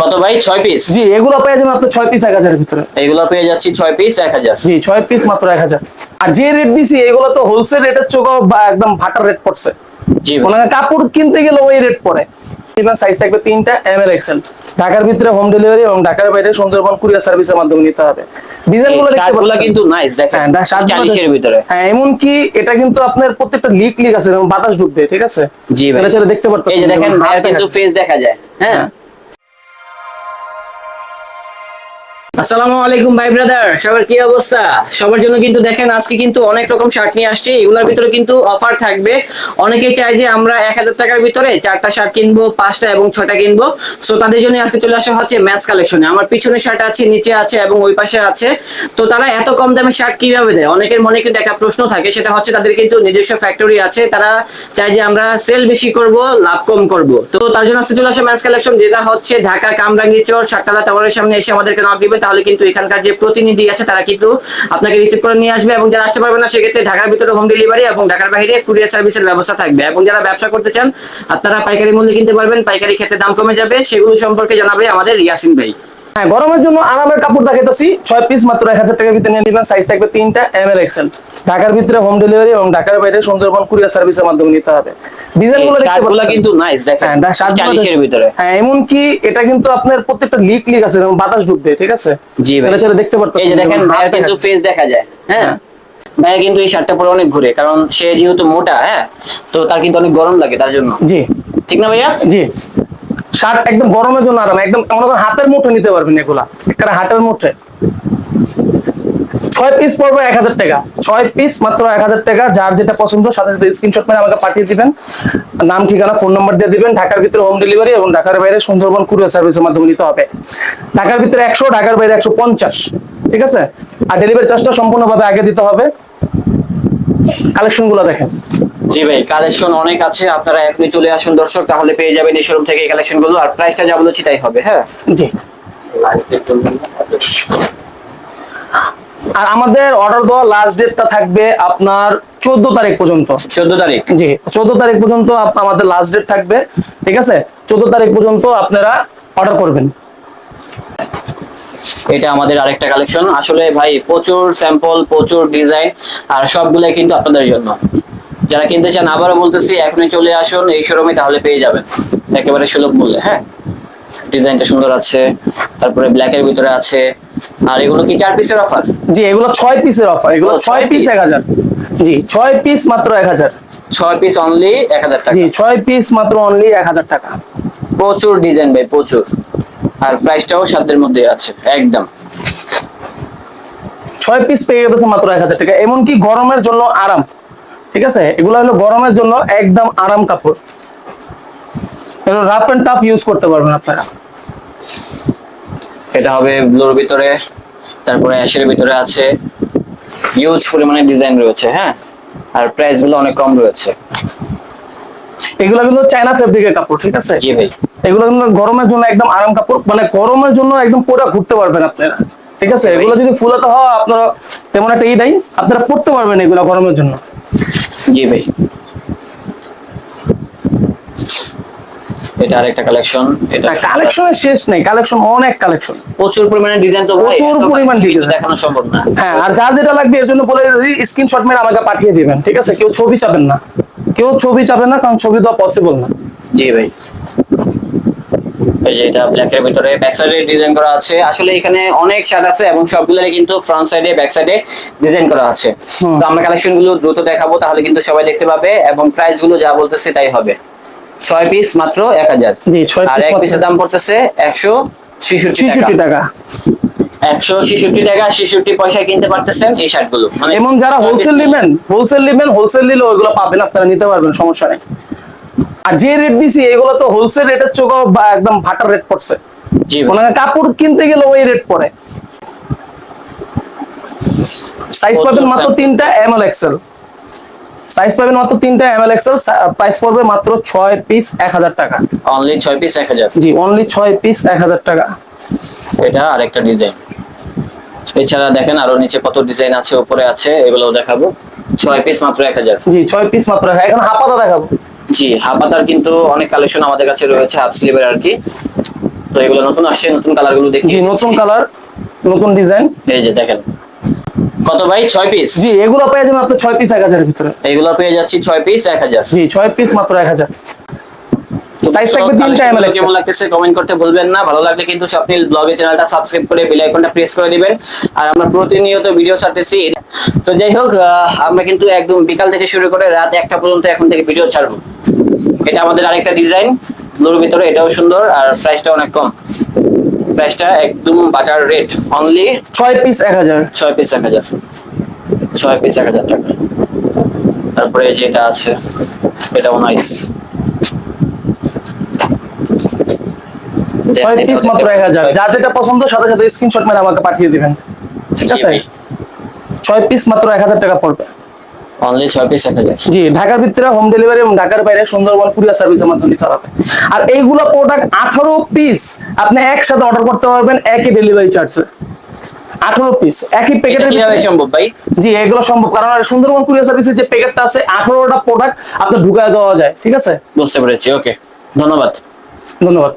কত ভাই? ছয় পিস জি এগুলো পেয়ে যাবেন আপনার ছয় পিস এক হাজারের ভিতরে। এগুলো পেয়ে যাচ্ছি ছয় পিস এক হাজার। জি ছয় পিস মাত্র এক হাজার। আর যে রেট দিছি এগুলো তো হোলসেল রেটের চোখও বা একদম ভাটার রেট পড়ছে। জি ভাই। মনে হয় কাপড় কিনতে গেলে ওই রেট পড়ে। সাইজ থাকবে তিনটা এম এল এক্সেল ঢাকার ভিতরে হোম ডেলিভারি এবং ঢাকার বাইরে সুন্দরবন কুরিয়ার সার্ভিসের মাধ্যমে নিতে হবে। ডিজাইনগুলো দেখতে পাচ্ছেন? কিন্তু নাইস দেখেন হ্যাঁ, শার্টগুলো চালিশের ভিতরে। হ্যাঁ এমন কি এটা কিন্তু আপনার প্রত্যেকটা লিক লিক আছে বাতাস ঢুকবে ঠিক আছে? জি ভাই। এটা দেখতে পারতেছেন এই যে দেখেন হাত কিন্তু ফেস দেখা যায় হ্যাঁ। আসসালামু আলাইকুম ভাই ব্রাদার সবার কি অবস্থা? সবার জন্য কিন্তু দেখেন, আজকে কিন্তু অনেক রকম শার্ট নিয়ে আসছে। এগুলোর ভিতরে কিন্তু অফার থাকবে। অনেকেই চায় যে আমরা এক হাজার টাকার ভিতরে চারটা শার্ট কিনবো, পাঁচটা এবং ছটা কিনবো। সো তাদের জন্য আজকে চলে আসা হচ্ছে ম্যাচ কালেকশনে আমার পিছনে শার্ট আছে, নিচে আছে এবং ওই পাশে আছে। তো তারা এত কম দামে শার্ট কীভাবে দেয়? অনেকের মনে কিন্তু একটা প্রশ্ন থাকে, সেটা হচ্ছে তাদের কিন্তু নিজস্ব ফ্যাক্টরি আছে। তারা চায় যে আমরা সেল বেশি করব, লাভ কম করব। তো তার জন্য আজকে চলে আসা ম্যাচ কালেকশন যেটা হচ্ছে ঢাকা কামরাঙ্গি চর সাততলা টাওয়ারের সামনে এসে আমাদেরকে নক দিবেন তাহলে কিন্তু এখানকার যে প্রতিনিধি আছে, তারা কিন্তু আপনাকে রিসিভ করে নিয়ে আসবে এবং যারা আসতে পারবে না, সেক্ষেত্রে ঢাকার ভিতরে হোম ডেলিভারি এবং ঢাকার বাইরে কুরিয়ার সার্ভিসের ব্যবস্থা থাকবে। এবং যারা ব্যবসা করতে চান, আপনারা পাইকারি মূল্যে কিনতে পারবেন। পাইকারি ক্ষেত্রে দাম কমে যাবে। সেগুলো সম্পর্কে জানাবে আমাদের ইয়াসিন ভাই। হ্যাঁ গরমের জন্য আরামের কাপড় দেখাইতেছি। ছয় পিস মাত্র এক হাজার টাকার ভিতরে নিয়ে নেবেন। সাইজ থাকবে তিনটা এম এল এক্সেল ঢাকার ভিতরে হোম ডেলিভারি এবং ঢাকার বাইরে সুন্দরবন কুরিয়ার সার্ভিসের মাধ্যমে নিতে হবে। ডিজাইনগুলো দেখতে শার্টগুলো কিন্তু নাইস দেখেন। হ্যাঁ চালিশের ভিতরে। হ্যাঁ এমন কি এটা কিন্তু আপনার প্রত্যেকটা লিক লিক আছে বাতাস ঢুকবে ঠিক আছে? জি ভাই। এটা দেখতে পারতেছেন এই যে দেখেন যেমন কিন্তু ফেস দেখা যায় হ্যাঁ? ভাইয়া কিন্তু এই শার্টটা পরে অনেক ঘুরে কারণ সে যেহেতু মোটা হ্যাঁ? তো তার কিন্তু অনেক গরম লাগে তার জন্য। জি। ঠিক না ভাইয়া? জি। শার্ট একদম গরমের জন্য আরাম, একদম মনে করেন হাতের মুঠে নিতে পারবেন এগুলা একটা হাতের মুঠে ছয় পিস পড়বে এক হাজার টাকা, ছয় পিস মাত্র এক হাজার টাকা, যার যেটা পছন্দ, সাথে সাথে স্ক্রিনশট মেরে আমাকে পাঠিয়ে দিবেন। নাম, ঠিকানা ফোন নাম্বার দিয়ে দিবেন, ঢাকার ভিতরে হোম ডেলিভারি এবং ঢাকার বাইরে সুন্দরবন কুরিয়ার সার্ভিসের মাধ্যমে নিতে হবে। ঢাকার ভিতরে একশো, ঢাকার বাইরে একশো পঞ্চাশ, ঠিক আছে? আর ডেলিভারি চার্জটা সম্পূর্ণভাবে আগে দিতে হবে। কালেকশনগুলো দেখেন। জি ভাই কালেকশন অনেক আছে আপনারা এখনই চলে আসুন দর্শক তাহলে পেয়ে যাবেন এই শোরুম থেকে এই কালেকশনগুলো আর প্রাইসটা যা বলেছি তাই হবে হ্যাঁ? জি। আর আমাদের অর্ডার দেওয়া লাস্ট ডেটটা থাকবে আপনার চোদ্দ তারিখ পর্যন্ত। চোদ্দ তারিখ। জি চোদ্দ তারিখ পর্যন্ত আমাদের লাস্ট ডেট থাকবে ঠিক আছে? চোদ্দ তারিখ পর্যন্ত আপনারা অর্ডার করবেন। এটা আমাদের আরেকটা কালেকশন আসলে ভাই প্রচুর স্যাম্পল প্রচুর ডিজাইন আর সবগুলাই কিন্তু আপনাদের জন্য। যারা কিনতে চান আবারও বলতেছি এখনই চলে আসুন এই শোরুমে তাহলে পেয়ে যাবেন। একেবারে সুলভ মূল্যে হ্যাঁ? ডিজাইনটা সুন্দর আছে তারপরে ব্ল্যাকের ভিতরে আছে। আর এগুলো কি চার পিসের অফার জি এগুলো ছয় পিসের অফার এগুলো ছয় পিস। এক হাজার। জি ছয় পিস মাত্র এক হাজার। ছয় পিস অনলি এক হাজার টাকা। জি ছয় পিস মাত্র অনলি এক হাজার টাকা। প্রচুর ডিজাইন ভাই প্রচুর। আর প্রাইসটাও সাধ্যের মধ্যে আছে একদম। ছয় পিস পেয়ে গেছে মাত্র এক হাজার টাকা এমনকি গরমের জন্য আরাম। ঠিক আছে? এগুলো হলো গরমের জন্য একদম আরাম কাপড়। এগুলো রাফ এন্ড টাফ ইউজ করতে পারবেন আপনারা। এটা হবে ব্লুর ভিতরে তারপরে অ্যাশের ভিতরে আছে। ইউজ পরিমাণে ডিজাইন রয়েছে হ্যাঁ? আর প্রাইসগুলো অনেক কম রয়েছে। এগুলো কিন্তু চায়না ফেব্রিকের কাপড় ঠিক আছে? জি ভাই। এগুলো কিন্তু গরমের জন্য একদম আরাম কাপড় মানে গরমের জন্য একদম পুরো ঘুরতে পারবেন আপনারা। ঠিক আছে? এগুলো যদি ফুলাতে হয় আপনারা তেমন একটা ই নাই আপনারা পড়তে পারবেন এগুলো গরমের জন্য। জি ভাই। এটা আরেকটা কালেকশন এটা কালেকশনের শেষ নেই কালেকশন অনেক কালেকশন প্রচুর পরিমাণে ডিজাইন তো প্রচুর পরিমাণ ডিজাইন দেখানো সম্ভব না। হ্যাঁ আর যা যেটা লাগবে এর জন্য বলে দিয়েছি স্ক্রিনশট মেরে আমাকে পাঠিয়ে দিবেন ঠিক আছে? কেউ ছবি চাবেন না। কেউ ছবি চাবেন না কারণ ছবি দেওয়া পসিবল না। জি ভাই। এই যে এটা ব্ল্যাক এর ভিতরে ব্যাক সাইডে ডিজাইন করা আছে। আসলে এখানে অনেক শার্ট আছে এবং সবগুলোরই কিন্তু ফ্রন্ট সাইডে ব্যাক সাইডে ডিজাইন করা আছে। তো আমরা কালেকশনগুলো দ্রুত দেখাবো তাহলে কিন্তু সবাই দেখতে পাবে এবং প্রাইসগুলো যা বলতেছে তাই হবে। ছয় পিস মাত্র এক হাজার। আর এক পিসের দাম পড়তেছে একশো ছিষট্টি টাকা। একশো ছেষট্টি টাকা ছেষট্টি পয়সায় কিনতে পারতেছেন এই শার্টগুলো মানে যারা হোলসেল নেবেন হোলসেল নেবেন হোলসেল নিলে ওইগুলো পাবেন আপনারা নিতে পারবেন সমস্যা নেই। আর যে রেট দিছি এগুলো তো হোলসেল রেটের চোখও বা একদম ভাটার রেট পড়ছে। জি। কাপড় কিনতে গেলে ওই রেট পড়ে। সাইজ পাবেন মাত্র তিনটা এম এল এক্সেল সাইজ পাবেন মাত্র তিনটা এম এল এক্সেল প্রাইস পড়বে মাত্র ছয় পিস এক হাজার টাকা। অনলি ছয় পিস এক হাজার। জি অনলি ছয় পিস এক হাজার টাকা। এটা আরেকটা ডিজাইন এছাড়া দেখেন আরও নিচে কত ডিজাইন আছে উপরে আছে এগুলো দেখাবো। ছয় পিস মাত্র এক হাজার। জি ছয় পিস মাত্র এখন হাফাতা দেখাবো। জি হাফাতার কিন্তু অনেক কালেকশন আমাদের কাছে রয়েছে হাফ স্লিভের আর কি। তো এগুলো নতুন আসছে নতুন কালারগুলো দেখি। জি নতুন কালার নতুন ডিজাইন এই যে দেখেন। কত ভাই? ছয় পিস জি এগুলো পেয়ে যাবেন আপনার ছয় পিস এক হাজারের ভিতরে। এগুলো পেয়ে যাচ্ছি ছয় পিস এক হাজার। জি ছয় পিস মাত্র এক হাজার। সাইজ থাকবে তিনটা এম কেমন লাগতেছে কমেন্ট করতে ভুলবেন না। ভালো লাগলে কিন্তু স্বপ্নিল ব্লগের চ্যানেলটা সাবস্ক্রাইব করে বেল আইকনটা প্রেস করে দিবেন। আর আমরা প্রতিনিয়ত ভিডিও ছাড়তেছি। তো যাই হোক আমরা কিন্তু একদম বিকাল থেকে শুরু করে রাত একটা পর্যন্ত এখন থেকে ভিডিও ছাড়বো। এটা আমাদের আরেকটা ডিজাইন ব্লুর ভিতরে এটাও সুন্দর আর প্রাইসটা অনেক কম। প্রাইসটা একদম রেট অনলি পিস এক হাজার। ছয় পিস পিস এক হাজার টাকা। তারপরে যেটা আছে এটাও নাইস ছয় পিস মাত্র এক হাজার। যার যেটা পছন্দ সাথে সাথে স্ক্রিনশট মেরে আমাকে পাঠিয়ে দিবেন। ঠিক আছে? ছয় পিস মাত্র এক হাজার টাকা পড়বে। অনলি ছয় পিস এক হাজার। জি ঢাকার ভিতরে হোম ডেলিভারি এবং ঢাকার বাইরে সুন্দরবন কুরিয়ার সার্ভিসের মাধ্যমে নিতে হবে। আর এইগুলো প্রোডাক্ট আঠারো পিস আপনি একসাথে অর্ডার করতে পারবেন একই ডেলিভারি চার্জে আঠারো পিস একই প্যাকেটের কীভাবে সম্ভব ভাই? জি এগুলো সম্ভব। কারণ সুন্দরবন কুরিয়ার সার্ভিসের যে প্যাকেটটা আছে আঠারোটা প্রোডাক্ট আপনার ঢুকায় দেওয়া যায়। ঠিক আছে? বুঝতে পেরেছি ওকে ধন্যবাদ। ধন্যবাদ।